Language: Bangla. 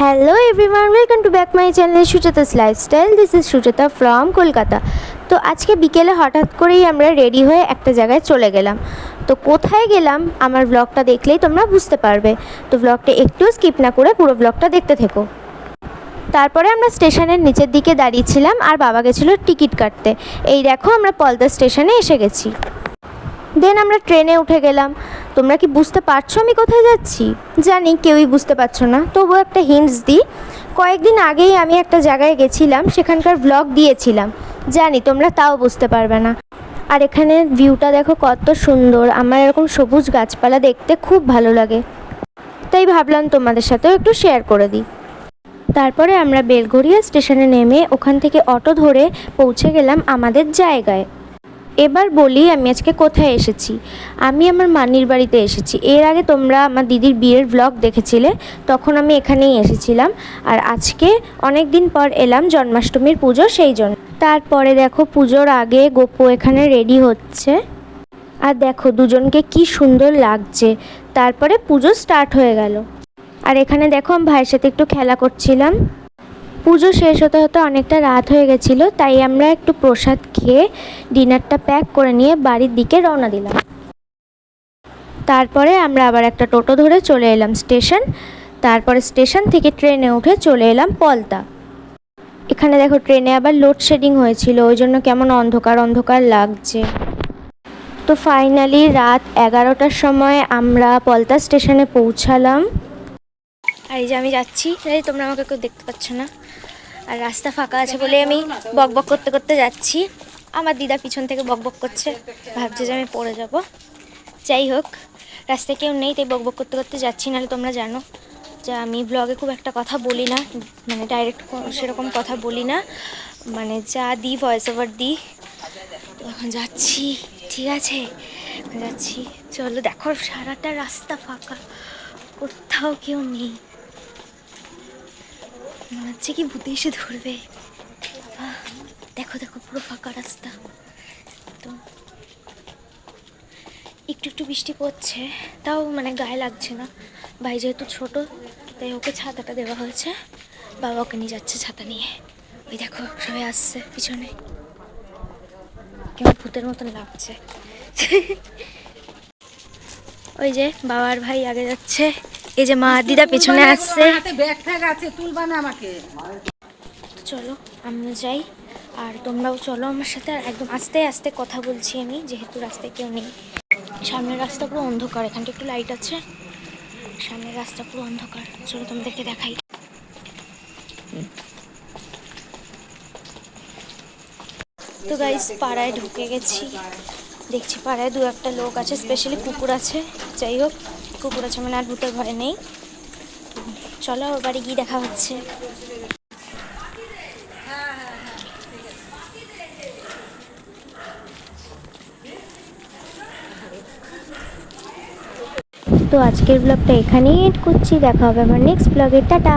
Hello everyone welcome to back my channel Sucheta's lifestyle this is Sucheta from Kolkata তো আজকে বিকেলে হঠাৎ করেই আমরা রেডি হয়ে একটা জায়গায় চলে গেলাম। তো কোথায় গেলাম আমার ব্লগটা দেখলেই তোমরা বুঝতে পারবে। তো ব্লগটা একটুও স্কিপ না করে পুরো ব্লগটা দেখতে থেকো। তারপরে আমরা স্টেশনের নিচের দিকে দাঁড়িয়েছিলাম, আর বাবা গেছিল টিকিট কাটতে। এই দেখো আমরা পলদা স্টেশনে এসে গেছি। দেন আমরা ট্রেনে উঠে গেলাম। তোমরা কি বুঝতে পারছ আমি কোথায় যাচ্ছি? জানি, কেউই বুঝতে পারছ না। তবুও একটা হিন্টস দিই। কয়েকদিন আগেই আমি একটা জায়গায় গেছিলাম, সেখানকার ব্লগ দিয়েছিলাম। জানি, তোমরা তাও বুঝতে পারবে না। আর এখানে ভিউটা দেখো কত সুন্দর। আমার এরকম সবুজ গাছপালা দেখতে খুব ভালো লাগে। তাই ভাবলাম তোমাদের সাথেও একটু শেয়ার করে দিই। তারপরে আমরা বেলঘরিয়া স্টেশনে নেমে ওখান থেকে অটো ধরে পৌঁছে গেলাম আমাদের জায়গায়। এবার বলি আমি আজকে কোথায় এসেছি। আমি আমার মানির বাড়িতে এসেছি। এর আগে তোমরা আমার দিদির বিয়ের ব্লগ দেখেছিলে, তখন আমি এখানেই এসেছিলাম। আর আজকে অনেক দিন পর এলাম জন্মাষ্টমীর পুজো সেই জন্য। তারপরে দেখো পুজোর আগে গোপু এখানে রেডি হচ্ছে। আর দেখো দুজনকে কি সুন্দর লাগছে। তারপরে পুজো স্টার্ট হয়ে গেল। আর এখানে দেখো আমি ভাইয়ের সাথে একটু খেলা করছিলাম। পুজো শেষ হতে হতে অনেকটা রাত হয়ে গেছিল, তাই আমরা একটু প্রসাদ খেয়ে ডিনারটা প্যাক করে নিয়ে বাড়ির দিকে রওনা দিলাম। তারপরে আমরা আবার একটা টোটো ধরে চলে এলাম স্টেশন। তারপরে স্টেশন থেকে ট্রেনে উঠে চলে এলাম পলতা। এখানে দেখো ট্রেনে আবার লোডশেডিং হয়েছিল, ওই জন্য কেমন অন্ধকার অন্ধকার লাগছে। তো ফাইনালি রাত এগারোটার সময় আমরা পলতা স্টেশনে পৌঁছালাম। আর এই যে আমি যাচ্ছি, এই তোমরা আমাকে কেউ দেখতে পাচ্ছ না। আর রাস্তা ফাঁকা আছে বলে আমি বক বক করতে করতে যাচ্ছি। আমার দিদা পিছন থেকে বক বক করছে, ভাবছে যে আমি পড়ে যাব। যাই হোক, রাস্তায় কেউ নেই, তাই বক বক করতে করতে যাচ্ছি, নাহলে তোমরা জানো যে আমি ব্লগে খুব একটা কথা বলি না মানে ডাইরেক্ট সেরকম কথা বলি না। মানে যা দিই ভয়েস ওভার দিই। যাচ্ছি, ঠিক আছে? যাচ্ছি, চলো, দেখো, সারাটা রাস্তা ফাঁকা, কোথাও কেউ নেই। মনে হচ্ছে কি ভূতে এসে ধরবে। দেখো দেখো, পুরো ফাঁকা রাস্তা। তো একটু একটু বৃষ্টি পড়ছে, তাও মানে গায়ে লাগছে না। ভাই যেহেতু ছোট, তাই ওকে ছাতাটা দেওয়া হয়েছে। বাবা ওকে নিয়ে যাচ্ছে ছাতা নিয়ে। ওই দেখো, সবাই আসছে পিছনে। কেমন ভূতের মতন লাগছে। ওই যে বাবার ভাই আগে যাচ্ছে। এই যে মা দিদা পেছনে আসছে। চলো আমিও যাই। আর তোমরাও চলো আমার সাথে আর একদম আস্তে আস্তে কথা বলছি আমি যেহেতু রাস্তায় কেউ নেই। সামনের রাস্তা পুরো অন্ধকার এখানটা একটু লাইট আছে। সামনের রাস্তা পুরো অন্ধকার। চলো তোমাদেরকে দেখাই। তো গাইস পাড়ায় ঢুকে গেছি। দেখছি পাড়ায় দু একটা লোক আছে স্পেশালি কুকুর আছে। যাই হোক কুকুর আছে মানে আর ভূতের ভয় নেই। চলো ওর বাড়ি গিয়ে দেখা হচ্ছে। তো আজকের ব্লগটা এখানেই এড করছি, দেখা হবে আমার নেক্সট ব্লগে টাটা!